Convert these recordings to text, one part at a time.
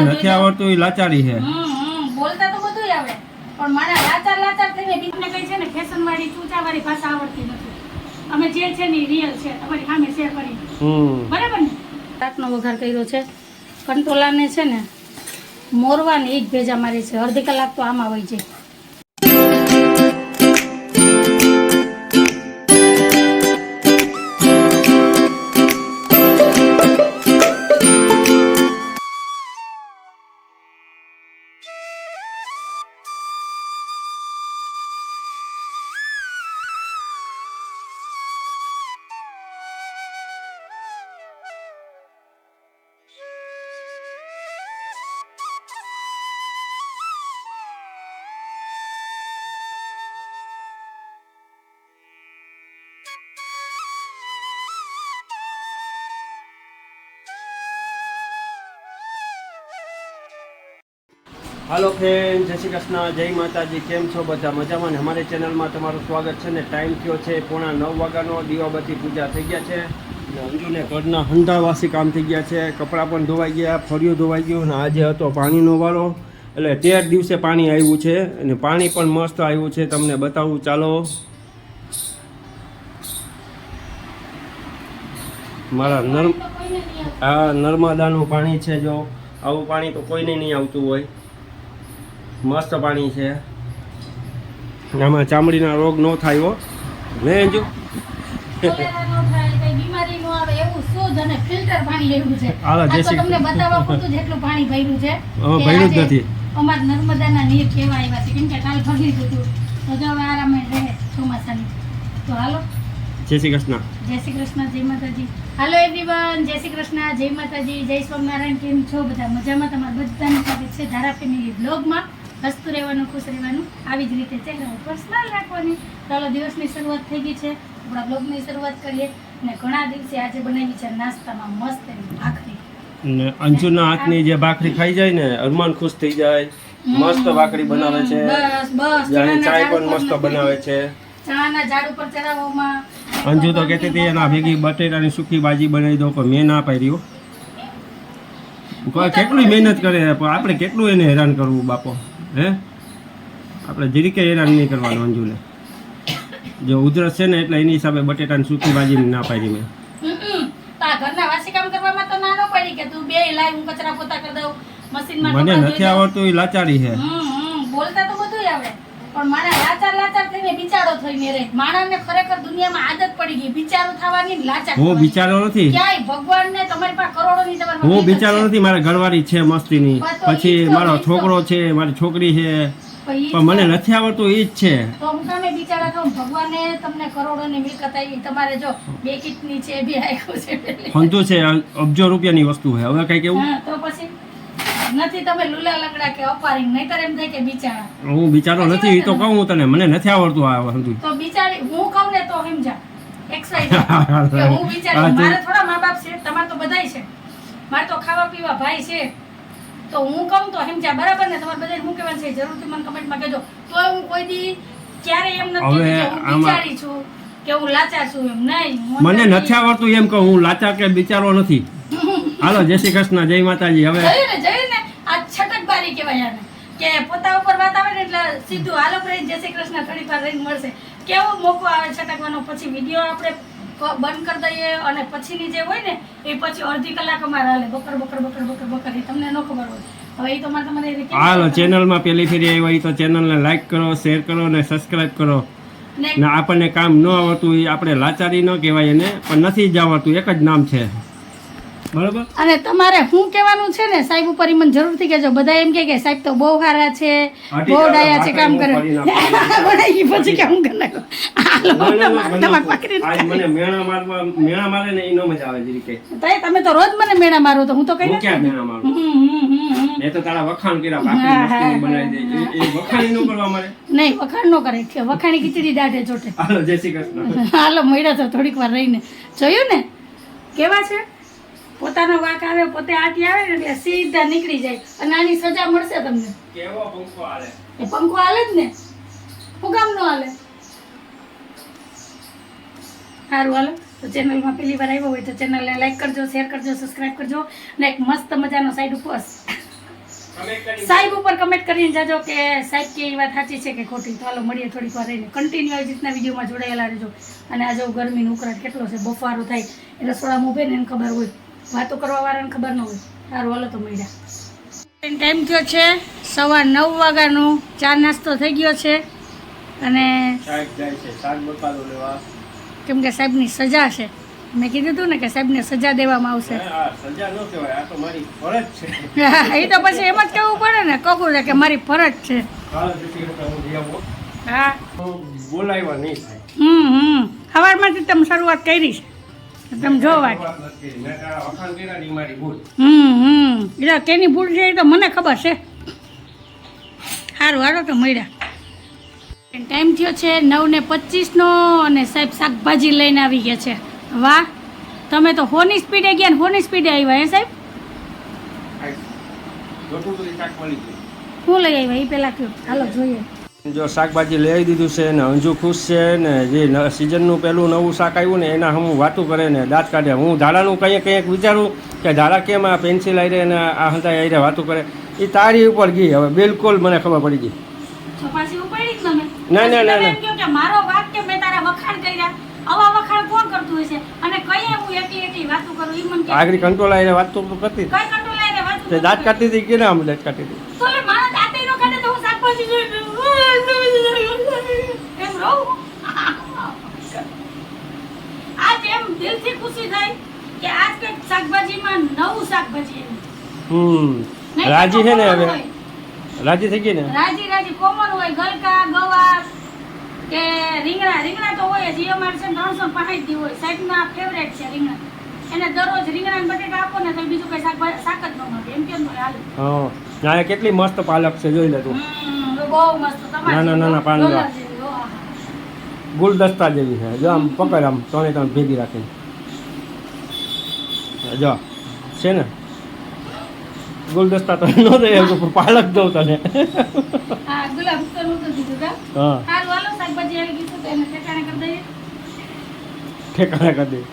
મને નથી આવડતું એ લાચારી છે. બોલતા તો બધું આવે. પણ મારા લાચાર લાચાર થઈને બીજને કઈ છે ને ફેશન વાળી ચૂચા વાળી ભાષા આવડતી નથી. અમે જે છે ને રિયલ છે. તમારી સામે શેર કરી. બરાબર ને? તાકનો વઘાર કર્યો છે. કંટોલાને છે ને મોરવાની એક ભેજા મારી છે. અડધી કલાક તો આમાં હોય છે હાલો ફ્રેન્ડ જય શ્રી કૃષ્ણ, જય માતાજી, કેમ છો બધા? મજામાં ને? અમારી ચેનલમાં તમારું સ્વાગત છે ને ટાઈમ થયો છે પોણા નવ વાગ્યાનો, દીવાબત્તી પૂજા થઈ ગયા છે. અંજુને ઘરના હંધાવાસી કામ થઈ ગયા છે, કપડાં પણ ધોવાઈ ગયા, ફળિયું ધોવાઈ ગયું અને આજે હતો પાણીનો વારો. એટલે તેર દિવસે પાણી આવ્યું છે અને પાણી પણ મસ્ત આવ્યું છે. તમને બતાવું, ચાલો. મારા નર્મ આ નર્મદાનું પાણી છે જો. આવું પાણી તો કોઈને નહીં આવતું હોય. મસ્ત પાણી છે. આમાં ચામડીના રોગ ન થાય હો. ને જો તો. અમારા નર્મદાના નીર કેવા આવ્યા છે. કેમ કે કાલ જો હવે આરામ રહે ચોમાસાની. હાલો. જય શ્રી કૃષ્ણ. જય શ્રી કૃષ્ણ જય માતાજી. હાલો એવરીવન જય શ્રી કૃષ્ણ જય માતાજી જય સ્વામિનારાયણ. કેમ છો? બધા મજામાં? તમારા બધા સ્વાગત છે ધારા ફેમિલી બ્લોગમાં હસતું રહેવાનું ખુશ રહેવાનું આવી જ રીતે ચહેરા ઉપર સ્માઇલ રાખવાની. ચાલો દિવસની શરૂઆત થઈ ગઈ છે. આપણા બ્લોગની શરૂઆત કરીએ અને ઘણા દિવસે આજે બનાવી છે નાસ્તામાં મસ્ત એવી ભાખરી. અંજુના હાથની જે ભાખરી ખાઈ જાય ને અરમાન ખુશ થઈ જાય. મસ્ત ભાખરી બનાવે છે. બસ બસ જાણે ચાય પણ મસ્ત બનાવે છે. ચણાના ઝાડ ઉપર ચડાવવામાં અંજુ તો કહેતી હતી એના ભેગી બટેટાની સૂકી ભાજી બનાવી દો પણ મેં ના પાડી હો. કેટલી મહેનત કરે પણ આપણે કેટલું એને હેરાન કરવું બાપો? હે? આપણે જીરીકે હેરાન નહીં કરવાનું અંજુને. જો ઉધરસ છે ને એટલે એની હિસાબે બટેટાની સૂકી ભાજી ના પાડી મેં. હમ. ઘરના વાસી કામ કરવામાં તો ના ન કે તું બે લાય કચરા પોતા કરી દઉં મને નથી આવડતું એ લાચારી છે. બોલતા તો બધું આવે પણ મારા લાચાર લાચાર થઈને બિચારો થઈને રહે માણસને ખરેખર દુનિયામાં આદત પડી ગઈ. બિચારો થવાની લાચાર હું બિચારો નથી. ક્યાંય ભગવાનને તમારી પાસે કરોડોની તમારી હું બિચારો નથી મારા ઘરવાળી છે મસ્તીની. પછી મારો તો. છોકરો છે મારી છોકરી છે. પણ મને નથી આવડતું એ જ છે. તો હું તમે બિચારા થઉં ભગવાને તમને કરોડોની મિલકત આવી તમારે જો બે કિટની છે બે આખું છે પેલી. છે અબજો રૂપિયાની વસ્તુ છે. હવે કઈ કેવું તો નથી તમે લુલા લંગડા કે અપારી નહીતર એમ થાય કે બિચારા. હું બિચારો નથી એ તો કહું તને મને નથી આવડતું આ હંતુ તો બિચારી હું કહું ને તો સમજા. એક્સ હું બિચારી હા, થોડા મા બાપ છે તમારે તો બધાય છે. મારે તો ખાવા પીવા ભાઈ છે. તો હું કહું તો સમજા બરાબર ને? તમારે બધાને કહેવાનું છે? જરૂરથી મને કમેન્ટમાં કહેજો. તો હું કોઈ દી ક્યારે એમ નથી કે હું બિચારી છું કે હું લાચા છું એમ. નહીં મને નથી આવડતું એમ કહું હું લાચા કે બિચારો નથી. હાલો જય શ્રી કૃષ્ણ જય માતાજી. હવે જોયું ને જોયું ને આ છટકબારી કહેવાય આને. કે પોતા ઉપર વાત આવે ને એટલે સીધું હાલો પ્રેમ જય શ્રી કૃષ્ણ થોડી પર રહીને મળશે. કેવો મોકો આવે છટકવાનો? પછી વીડિયો આપણે બંધ કરી દઈએ અને પછીની જે હોય ને એ પછી અડધી કલાક અમારે હાલે. બકર બકર બકર બકર બકર. એ તમને ન ખબર હોય. હવે એ તો મારે તમારે હાલો ચેનલમાં પેલી ફેરી આવી હોય તો ચેનલને લાઈક કરો શેર કરો ને સબસ્ક્રાઈબ કરો. ને ને આપણને કામ ન આવડતું એ આપણે લાચારી ન કહેવાય એને પણ નથી જ આવડતું. એક જ નામ છે. બરોબર? અને તમારે શું કહેવાનું છે ને સાહેબ ઉપર મને જરૂરથી કહેજો. બધા એમ કે સાહેબ તો બહુ સારા છે બહુ ડાયા છે કામ કરે. ઈ પછી કે હું કરે એ તમે તો રોજ મને મેણા મારો તો હું તો કઈ ક્યાં મેણા મારું. એ તો તારા વખાણ કર્યા બાકી બનાવી દે. એ- એ વખાણનું કરવા મારે. નહીં વખાણ ન કરે. કે વખાણી ખીચડી દાઢે જોટે હાલો જય શ્રી કૃષ્ણ. હાલો મળ્યા તો થોડીક વાર રહીને. જોયું ને? કેવા છે? પોતાનો વાક આવે પોતે આટી આવે ને એટલે સીધા નીકળી જાય. અને આની સજા મળશે તમને. કેવો પંખો હાલે? એ પંખો હાલે જ ને. હું કામ ન હાલે? સારું હાલો. તો ચેનલમાં પહેલી વાર આવ્યો હોય તો ચેનલને લાઈક કરજો શેર કરજો સબસ્ક્રાઈબ કરજો અને એક મસ્ત મજાનો સાઈડ ઉપર. સાહેબ ઉપર કમેન્ટ કરીને જાજો કે સાહેબ કે એ વાત સાચી છે કે ખોટી. તો હાલો મળીએ થોડીક વાર રહીને. કન્ટિન્યુ આવી રીતના વિડીયોમાં જોડાયેલા રહેજો. અને આજે ગરમીનો ઉકળાટ કેટલો છે બફારો થાય. એ રસોડામાં ઉભે ને એને ખબર હોય. વાતો કરવા વાળાને ખબર ન હોય. સારું હાલો તો મળ્યા. ટાઈમ થયો છે સવાર નવ વાગ્યાનો ચા નાસ્તો થઈ ગયો છે અને કેમ કે સાહેબની સજા છે. મેં કીધું હતું ને કે સાહેબને સજા દેવામાં આવશે. એ તો પછી એમ જ કહેવું પડે ને કહું છે કે મારી ફરજ છે. હું બોલાવ્યા નહીં હમ હમ. સવારમાંથી તમે શરૂઆત કરી છે. તમે જોવા હમ હમ. એટલે કેની ભૂલ છે એ તો મને ખબર છે. સારું હારો તો મળ્યા. ટાઈમ થયો છે નવ ને પચીસનો અને સાહેબ શાકભાજી લઈને આવી ગયા છે. વાહ તમે તો હોની સ્પીડે ગયા ને હોની સ્પીડે આવ્યા હે સાહેબ? શું લઈ આવ્યા એ પહેલાં કયો? હાલો જોઈએ. જો શાકભાજી લઈ દીધું છે ને અંજુ ખુશ છે ને જે સિઝનનું પેલું નવું શાક આવ્યું ને એના હું વાતું કરે ને દાંત કાઢે. હું ધારાનું કંઈ કંઈક વિચારું કે ધારા કેમ આ પેન્સિલ આવી ને આ હંતા આવી વાતું કરે. એ તારી ઉપર ગઈ હવે બિલકુલ મને ખબર પડી ગઈ. ના, ના, ના, ના. એમ કહો કે મારો વાક કે મેં તારા વખાણ કર્યા? આવા વખાણ કોણ કરતું હોય અને કઈ હું એકલી એકલી વાતો કરું? ઈ મને આગળ કંટ્રોલ આવીને વાત તો કરતી કઈ કંટ્રોલ વાતો તે દાંત કાઢતી હતી કે ના આમ દાંત કાઢતી હતી તો લે મારા દાંતે નો કાઢે તો હું શાકભાજી જોઈ એમ આજ એમ દિલથી ખુશી થઈ કે આજ કંઈક શાકભાજીમાં નવું શાકભાજી હમ. રાજી છે ને હવે. રાજી થઈ ગઈ ને? રાજી રાજી. કોમન હોય. ગલકા ગવાસ કે રીંગણા. રીંગણા તો હોય જ. ઈ અમારે છે ને ત્રણસો પાંસઠ દી હોય. સાહેબના ફેવરેટ છે રીંગણા. એને દરરોજ રીંગણા ને બટેટા આપો ને તો બીજું કઈ શાકભાજી શાક જ ન મળે. એમ કેમ હાલે? હા. ના કેટલી મસ્ત પાલક છે જોઈ લે તું. બહુ મસ્ત. તમારે નાના નાના ના પાંદડા. ગુલદસ્તા જેવી છે. જો આમ પકડ આમ ત્રણે ત્રણ ભેગી રાખીને. જો છે ને? ગુલદસ્તા તો ન દે પાલક દઉં તને. હા ગુલાબ તો નહોતું દીધું કા? હા. હારું હાલો શાકભાજી આવી ગયું તો એને ઠેકાણે કરી દઈએ. ઠેકાણે કરી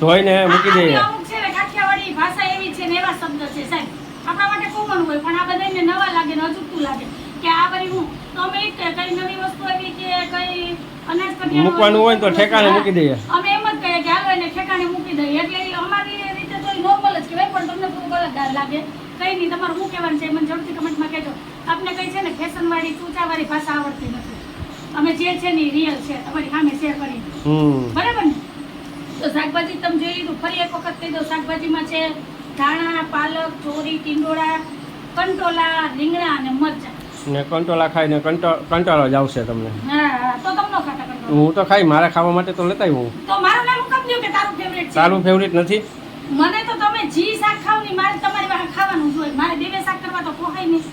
ધોઈને મૂકી દઈએ. અમુક છે ને કાઠિયાવાડી ભાષા એવી છે ને એવા શબ્દ છે સાહેબ. આપણા માટે કોમન હોય પણ આ બધાને નવા લાગે ને અજુગતું લાગે કે આ વળી હું તો અમે કઈ નવી વસ્તુ આવી કે કઈ અનાજ મૂકવાનું હોય તો ઠેકાણે મૂકી દઈએ. અમે એમ જ કહીએ કે હાલો એને ઠેકાણે મૂકી દઈએ. એટલે અમારી રીતે તો નોર્મલ જ કહેવાય પણ તમને થોડુંક અલગ લાગે. કઈ નહીં તમારું શું કહેવાનું છે મને જરૂરથી કમેન્ટમાં કહેજો. આપને કઈ છે ને ફેશનવાળી ચૂંચાવાળી ભાષા આવડતી નથી. અમે જે છે ને રિયલ છે તમારી સામે શેર કરી. બરાબર ને? તો શાકભાજી તમે જોઈ લીધું ફરી એક વખત કહી દો શાકભાજીમાં છે ધાણા પાલક ચોરી ટીંડોળા કંટોલા રીંગણા અને મરચાં. ને કંટોલા ખાઈને કંટો કંટાળો જ આવશે તમને. હા તો તમને હું તો ખાઈ મારે ખાવા માટે તો લેતા હું. તારું ફેવરેટ નથી. મને તો તમે જી શાક ખાવની મારે તમારી પાસે ખાવાનું જોઈએ મારે બે બે શાક કરવા તો પોહાય નહીં.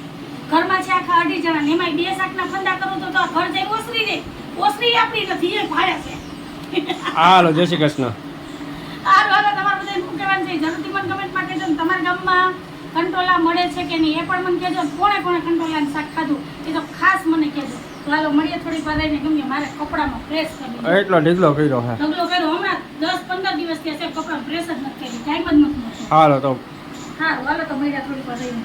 ઘરમાં છે આખા અઢી જણા ને એમાં બે શાકના ફંદા કરું તો ઘર જાય ઓસરી જાય ઓસરી આપણી નથી એ ભાડે છે. હાલો જય શ્રી કૃષ્ણ. હાલો હાલો તમારે બધા શું કહેવાનું છે? જરૂરથી મને કમેન્ટમાં કહેજો ને તમારા ગામમાં. કંટોલા મળે છે કે નહીં એ પણ મને કહેજો કોણે કોણે કંટોલાનું શાક ખાધું એ તો ખાસ મને કહેજો. લાલો મળીએ થોડીક વાર રહીને. ગમે મારે કપડામાં પ્રેસ કરી એટલો ઢીકલો કર્યો હે. ઢગલો કર્યો. હમણાં દસ પંદર દિવસ થયા છે કપડાં પ્રેસ જ નથી કરી ટાઈમ જ નથી હાલો તો હા હાલો તો મળ્યા થોડીક વાર રહીને.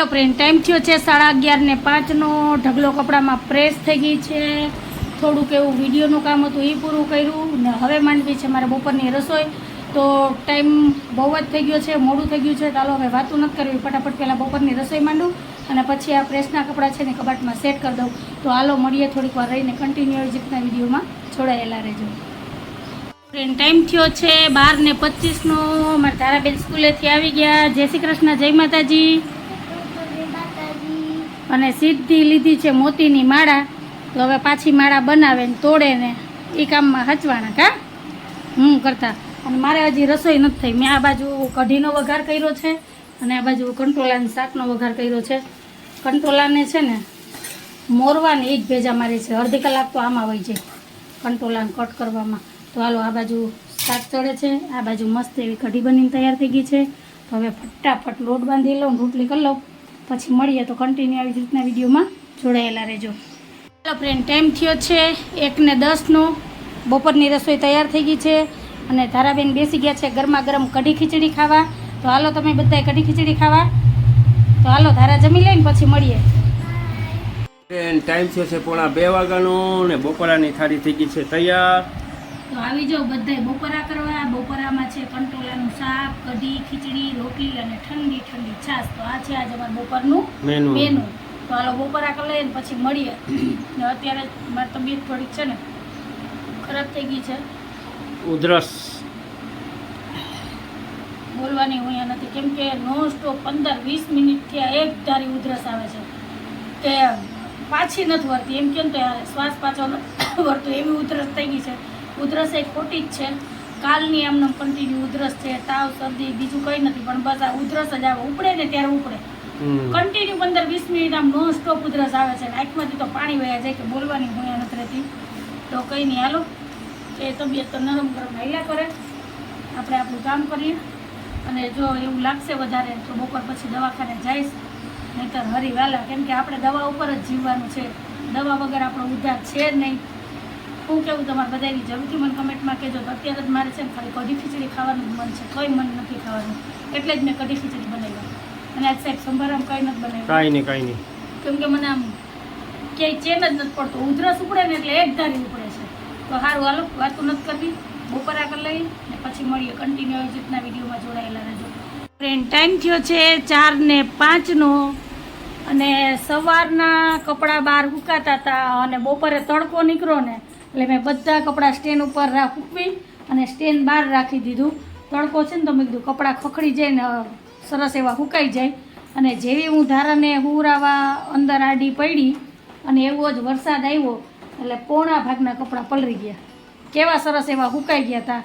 હાલો ફ્રેન્ડ ટાઈમ થયો છે સાડા અગિયાર ને પાંચનો. ઢગલો કપડામાં પ્રેસ થઈ ગઈ છે. થોડુંક એવું વિડીયોનું કામ હતું એ પૂરું કર્યું ને હવે માંડવી છે મારે બપોરની રસોઈ. તો ટાઈમ બહુ જ થઈ ગયો છે, મોડું થઈ ગયું છે. ચાલો હવે વાતું નથી કરવી, ફટાફટ પહેલાં બપોરની રસોઈ માંડું અને પછી આ પ્રેસના કપડાં છે ને કબાટમાં સેટ કરી દઉં. તો હાલો મળીએ થોડીક વાર રહીને કન્ટિન્યુ રીતના વિડીયોમાં જોડાયેલા રહેજો. ફ્રેન્ડ ટાઈમ થયો છે બાર ને પચીસનો. મારા તારાબેન સ્કૂલેથી આવી ગયા. જય શ્રી કૃષ્ણ, જય માતાજી. અને સીધી લીધી છે મોતીની માળા. તો હવે પાછી માળા બનાવે ને તોડે ને એ કામમાં હચવાના કા? હું કરતા. અને મારે હજી રસોઈ નથી થઈ. મેં આ બાજુ કઢીનો વઘાર કર્યો છે અને આ બાજુ કંટોલાની શાકનો વઘાર કર્યો છે. કંટોલાને છે ને મોરવાને એ જ ભેજા મારી છે. અડધી કલાક તો આમાં હોય છે કંટોલાને કટ કરવામાં. તો હાલો આ બાજુ શાક ચડે છે. આ બાજુ મસ્ત એવી કઢી બનીને તૈયાર થઈ ગઈ છે. તો હવે ફટાફટ લોટ બાંધી લઉં રોટલી કરી લઉં. પછી મળીએ તો કન્ટિન્યુ આવી જ રીતના વિડીયોમાં જોડાયેલા રહેજો. ચાલો ફ્રેન્ડ ટાઈમ થયો છે? એક ને દસનો બપોરની રસોઈ તૈયાર થઈ ગઈ છે અને ધારાબેન બેસી ગયા છે ગરમા ગરમ કઢી ખીચડી ખાવા. તો હાલો તમે બધાય કઢી ખીચડી ખાવા. તો હાલો ધારા જમી લઈને પછી મળીએ. ટાઈમ થયો છે પોણા બે વાગ્યાનો ને બપોરાની થાળી થઈ ગઈ છે તૈયાર. તો આવી જાઓ બધાય બપોરા કરવા. બપોરામાં છે કંટોલાનું શાક કઢી ખીચડી રોટલી અને ઠંડી ઠંડી છાશ. તો આ છે આજે અમારા બપોરનું મેનુ. મેનુ. તો હાલો બપોર આ લઈએ ને પછી મળીએ. ને અત્યારે મારી તબિયત થોડીક છે ને ખરાબ થઈ ગઈ છે. ઉધરસ. બોલવાની હું નથી. કેમ કે નોન સ્ટોપ પંદર વીસ મિનિટથી આ એક ધારી ઉધરસ આવે છે. કે પાછી નથી વળતી. એમ કેમ તો શ્વાસ પાછો વળતો. એવી ઉધરસ થઈ ગઈ છે. ઉધરસ એ ખોટી જ છે. કાલની એમને કન્ટિન્યુ ઉધરસ છે તાવ શરદી બીજું કંઈ નથી પણ બસ આ ઉધરસ જ આવે ઉપડે ને ત્યારે ઉપડે. કન્ટિન્યુ પંદર વીસ મિનિટ આમ નોન સ્ટોપ ઉધરસ આવે છે આંખમાંથી તો પાણી વયા જાય કે બોલવાની હું નથી રહેતી. તો કંઈ નહીં હાલો. એ તબિયત તો નરમ ગરમ હાલ્યા કરે. આપણે આપણું કામ કરીએ. અને જો એવું લાગશે વધારે તો બપોર પછી દવાખાને જઈશ. નહીંતર હરી વહેલા કેમ કે આપણે દવા ઉપર જ જીવવાનું છે. દવા વગર આપણો ઉદ્ધાર છે જ નહીં. હું કેવું તમારે બધાની જરૂરથી મને કમેન્ટમાં કહેજો. તો અત્યારે જ મારે છે ને ખાલી કઢી ખીચડી ખાવાનું જ મન છે. કંઈ મન નથી ખાવાનું. એટલે જ મેં કઢી ખીચડી બનાવી. અને આજ સાહેબ સંભારામ કંઈ નથી બનાવ્યું. કાંઈ નહીં કાંઈ નહીં. કેમ કે મને આમ ક્યાંય ચેન જ નથી પડતો. ઉધરસ ઉપડે ને એટલે એક ધારી ઉપડે છે. તો સારું હાલો વાતું નથી કરવી. બપોરા કરી લઈ ને પછી મળીએ. કન્ટિન્યુ આવી રીતના વિડીયોમાં જોડાયેલા રહેજો. ફ્રેન્ડ ટાઈમ થયો છે ચાર ને પાંચનો. અને સવારના કપડાં બહાર હુકાતા હતા અને બપોરે તડકો નીકળ્યો ને એટલે મેં બધા કપડાં સ્ટેન્ડ ઉપર મૂકવી અને સ્ટેન્ડ બહાર રાખી દીધું. તડકો છે ને તો મેં કીધું કપડાં ખખડી જાય ને સરસ એવા સુકાઈ જાય. અને જેવી હું ધારાને હુરાવા અંદર આડી પડી અને એવો જ વરસાદ આવ્યો, એટલે પોણા ભાગના કપડાં પલળી ગયા. કેવા સરસ એવા સુકાઈ ગયા હતા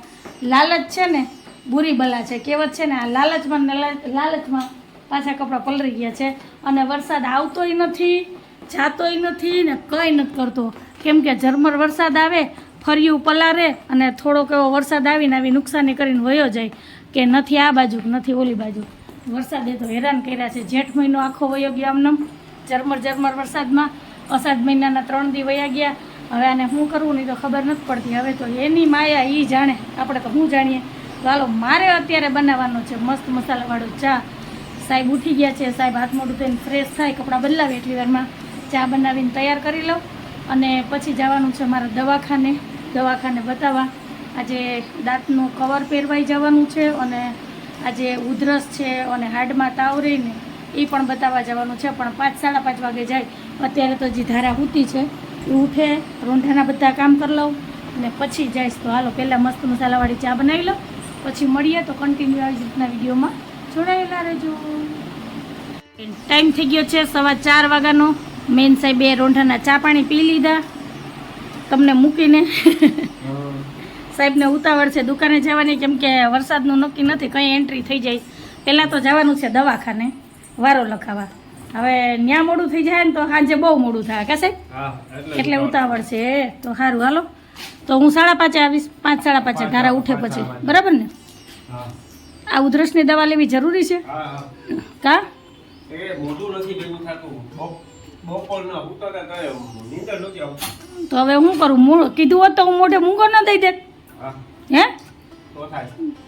લાલચ છે ને, બુરી બલા છે. કહેવત છે ને, આ લાલચમાં લાલચમાં પાછા કપડાં પલળી ગયા છે. અને વરસાદ આવતોય નથી, જાતોય નથી ને કંઈ નથી કરતો. કેમ કે ઝરમર વરસાદ આવે ફર્યું પલારે અને થોડોક એવો વરસાદ આવીને આવી નુકસાની કરીને વયો જાય કે નથી આ બાજુ, નથી ઓલી બાજુ. વરસાદે તો હેરાન કર્યા છે. જેઠ મહિનો આખો વયો ગયો આમનામ. ઝરમર ઝરમર વરસાદમાં અષાઢ મહિનાના ત્રણ દી વયા ગયા. હવે આને શું કરવું નહીં તો ખબર નથી પડતી. હવે તો એની માયા એ જાણે. આપણે તો શું જાણીએ? તો હાલો, મારે અત્યારે બનાવવાનો છે મસ્ત મસાલાવાળો ચા. સાહેબ ઉઠી ગયા છે. સાહેબ હાથ મોઢું થઈને ફ્રેશ થાય, કપડાં બદલાવે એટલી વારમાં. ચા બનાવીને તૈયાર કરી લઉં. અને પછી જવાનું છે મારા દવાખાને. દવાખાને બતાવવા. આજે દાંતનું કવર પહેરવાઈ જવાનું છે અને આજે ઉધરસ છે અને હાડમાં તાવ રહીને એ પણ બતાવવા જવાનું છે. પણ પાંચ, સાડા પાંચ વાગે જાય. અત્યારે તો જે ધારા ઉતી છે. એ ઉઠે રૂંઠાના બધા કામ કરી લઉં અને પછી જઈશ. તો હાલો, પહેલાં મસ્ત મસાલાવાળી ચા બનાવી લઉં. પછી મળીએ તો કન્ટિન્યુ આવી જ રીતના વિડીયોમાં જોડાયેલા રહેજો. ટાઈમ થઈ ગયો છે સવા ચાર વાગ્યાનો. મેન સાહેબ બે રોંઢાના ચા પાણી પી લીધા. તમને મૂકીને. સાહેબને ઉતાવળ છે દુકાને જવાની કેમ કે વરસાદનું નક્કી નથી કંઈ એન્ટ્રી થઈ જાય. પહેલાં તો જવાનું છે દવાખાને વારો લખાવા. હવે ન્યા મોડું થઈ જાય ને તો સાંજે બહુ મોડું થાય કે સાહેબ? એટલે ઉતાવળ. છે તો સારું હાલો. તો હું સાડા પાંચે આવીશ પાંચ સાડા પાંચે ધારા ઉઠે પછી. બરાબર ને? આ ઉધરસની દવા લેવી જરૂરી છે? હા હા. કા? મોટું નથી ભેગું થતું. તો હવે હું કરું? મૂળ કીધું હોત તો હું મોઢે મૂંગો ન દઈ દે હા. હે?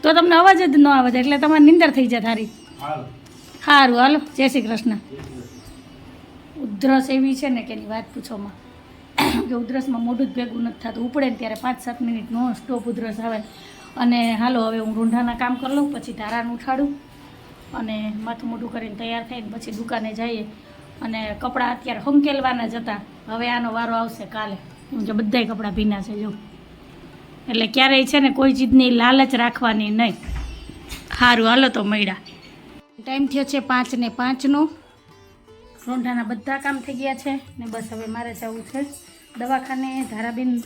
તો તમને અવાજ જ ન આવે એટલે તમારે નિંદર થઈ જાય તારી. સારું હાલો. જય શ્રી કૃષ્ણ. ઉધરસ એવી છે ને કે એની વાત પૂછોમાં કે ઉધરસમાં મોઢું જ ભેગું નથી થતું. ઉપડે ને ત્યારે પાંચ સાત મિનિટ નોન સ્ટોપ ઉધરસ આવે. અને હાલો હવે હું રૂંઢાના કામ કરી લઉં પછી ધારાનું ઉઠાડું. અને માથું મોઢું કરીને તૈયાર થઈને પછી દુકાને જઈએ. અને કપડાં અત્યારે હંકેલવાના જ હતા. હવે આનો વારો આવશે કાલે. હું જો બધાય કપડાં ભીના છે, જો. એટલે ક્યારેય છે ને કોઈ ચીજની લાલચ રાખવાની નહીં. સારું હાલો તો મળ્યા. ટાઈમ થયો છે પાંચ ને પાંચનો. રોંઢાના બધા કામ થઈ ગયા છે ને બસ હવે મારે જવું છે. દવાખાને ધારાબેન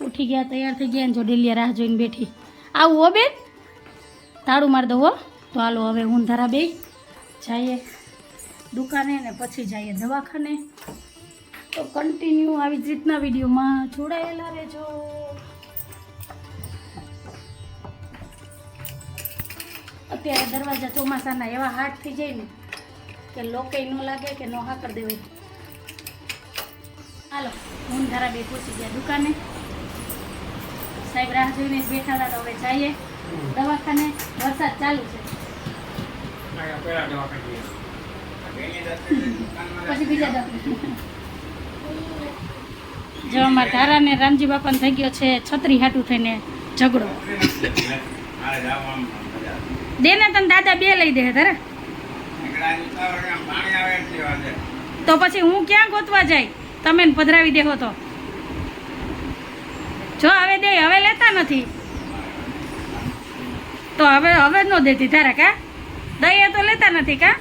ઉઠી ગયા, તૈયાર થઈ ગયા જો ડેલિયા રાહ જોઈને બેઠી. આવું હો બેન? તાળું મારી દઉં હો. તો હાલો હવે હું ધારા બે જઈએ. દુકાને ને પછી જઈએ દવાખાને. તો કન્ટિન્યુ આવી જ રીતના વિડીયોમાં જોડાયેલા રહેજો. અત્યારે દરવાજા ચોમાસાના એવા હાટ થઈ જાય ને કે લોકે ન લાગે કે નો હાકર દેવાય હાલો, હું ધારા બે પહોંચી ગયા દુકાને. સાહેબ રાહ જોઈને બેઠા હતા તો હવે જઈએ દવાખાને. વરસાદ ચાલુ છે. જો અમારા ધારા ને રામજી બાપા થઈ ગયો છે, છત્રી હાટું થઈને ઝઘડો. દે ને તને દાદા બે લઈ દે ધારા. તો પછી હું ક્યાં ગોતવા જાય? તમે પધરાવી દેહો તો. જો હવે દે, હવે લેતા નથી. તો હવે હવે ન દેતી ધારા કા? દઈએ તો લેતા નથી કા?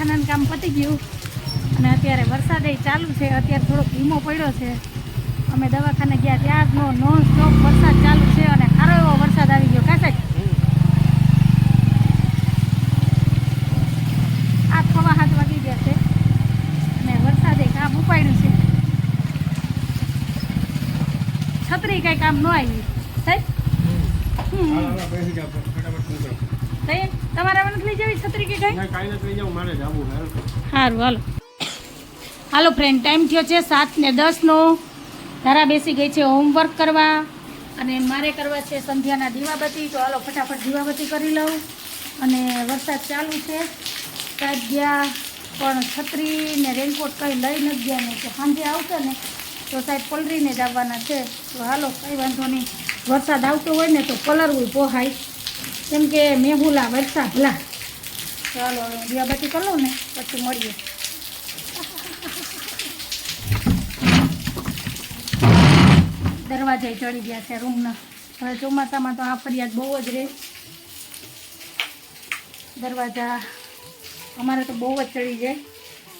તો દવાખાનાનું કામ પતી ગયું અને અત્યારે વરસાદ ચાલુ છે. અત્યારે થોડોક ધીમો પડ્યો છે. અમે દવાખાને ગયા ત્યારનો નોન સ્ટોપ વરસાદ ચાલુ છે અને સારો એવો વરસાદ આવી ગયો. કાંઈ આ થવા હાથ વાગી ગયા છે અને વરસાદે કામ ઉપાડ્યું છે. છત્રી કઈ કામ ન આવી. સાહેબ? હમ. તમારે હવે લઈ જવી છત્રી કે કઈ? કાંઈ નથી લઈ જાઉં મારે જાવું સારું હાલો. હાલો. ફ્રેન્ડ ટાઈમ થયો છે સાત ને દસનો. ધારા બેસી ગઈ છે હોમવર્ક કરવા અને મારે કરવા છે સંધ્યાના દીવાબત્તી. તો હાલો ફટાફટ દીવાબત્તી કરી લઉં. અને વરસાદ ચાલુ છે. સાહેબ ગયા પણ છત્રી ને રેનકોટ કંઈ લઈ નથી ગયા ને તો સાંજે આવશે ને તો સાહેબ પલરીને જ આવવાના છે. તો હાલો કંઈ વાંધો નહીં. વરસાદ આવતો હોય ને તો પલરવું પોહાય. કેમ કે મેહુલા વરસાદ ભલા ચાલો હવે દીવાબત્તી કરી લઉં ને પછી મળીએ. દરવાજા ચડી ગયા છે રૂમના. હવે ચોમાસામાં તો આ ફરિયાદ બહુ જ રહે. દરવાજા અમારે તો બહુ જ ચડી જાય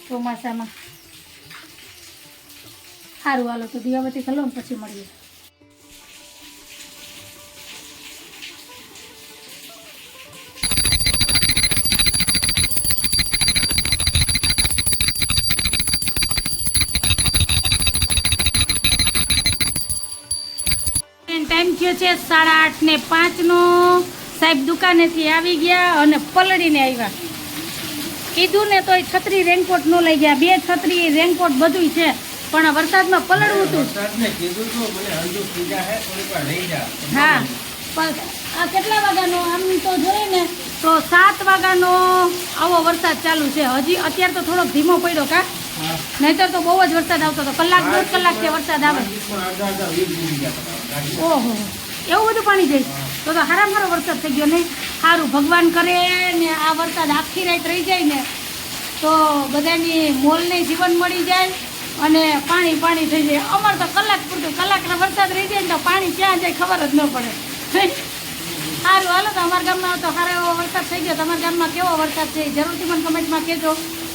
ચોમાસામાં. સારું હાલો તો દીવાબત્તી કરો ને પછી મળીએ. છે સાડા આઠ ને પાંચનો. સાહેબ દુકાનેથી આવી ગયા અને પલળીને આવ્યા. કીધું ને તોય છત્રી રેનકોટ ન લઈ ગયા. બે છત્રી રેનકોટ બધું છે પણ વરસાદમાં પલળવું હતું. હે પણ આ કેટલા વાગ્યાનો? આમ તો જોઈએ ને તો સાત વાગ્યાનો આવો વરસાદ ચાલુ છે. હજી અત્યારે તો થોડોક ધીમો પડ્યો કા? નહીતર તો બહુ જ વરસાદ આવતો હતો. કલાક દોઢ કલાક છે વરસાદ આવે. ઓહો. એવું બધું પાણી જાય. તો તો હારા મારો વરસાદ થઈ ગયો નહીં સારું ભગવાન કરે ને આ વરસાદ આખી રાત રહી જાય ને, તો બધાની મોલને જીવન મળી જાય અને પાણી પાણી થઈ જાય. અમારે તો કલાક પૂરતું કલાકનો વરસાદ રહી જાય ને તો પાણી ક્યાં જાય ખબર જ ન પડે. સારું હાલો તો અમારા ગામમાં તો સારો એવો વરસાદ થઈ ગયો. તમારા ગામમાં કેવો વરસાદ છે જરૂરથી મને કમેન્ટમાં કહેજો.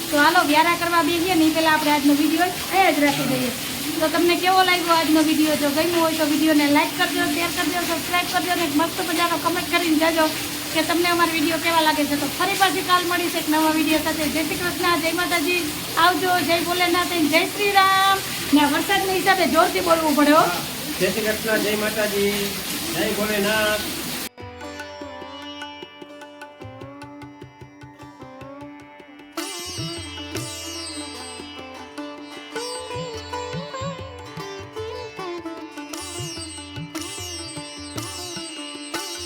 તો હાલો, વ્યારા કરવા બેસીએ ને એ પહેલાં આપણે આજનો વીડિયો એ જ રાખી દઈએ. તો તમને કેવો લાગ્યો આજનો વીડિયો જો ગમ્યો હોય તો વિડીયોને લાઈક કરજો શેર કરજો સબસ્ક્રાઈબ કરજો અને મસ્ત મજાનો કમેન્ટ કરીને જજો કે તમને અમારો વીડિયો કેવા લાગે છે. તો ફરી પાછી કાલ મળીશ એક નવા વીડિયો સાથે. જય શ્રી કૃષ્ણ, જય માતાજી. આવજો, જય ભોલેનાથ જય શ્રી રામ. ને વરસાદના હિસાબે જોરથી બોલવું પડ્યો જય શ્રી કૃષ્ણ, જય માતાજી. જય ભોલેનાથ.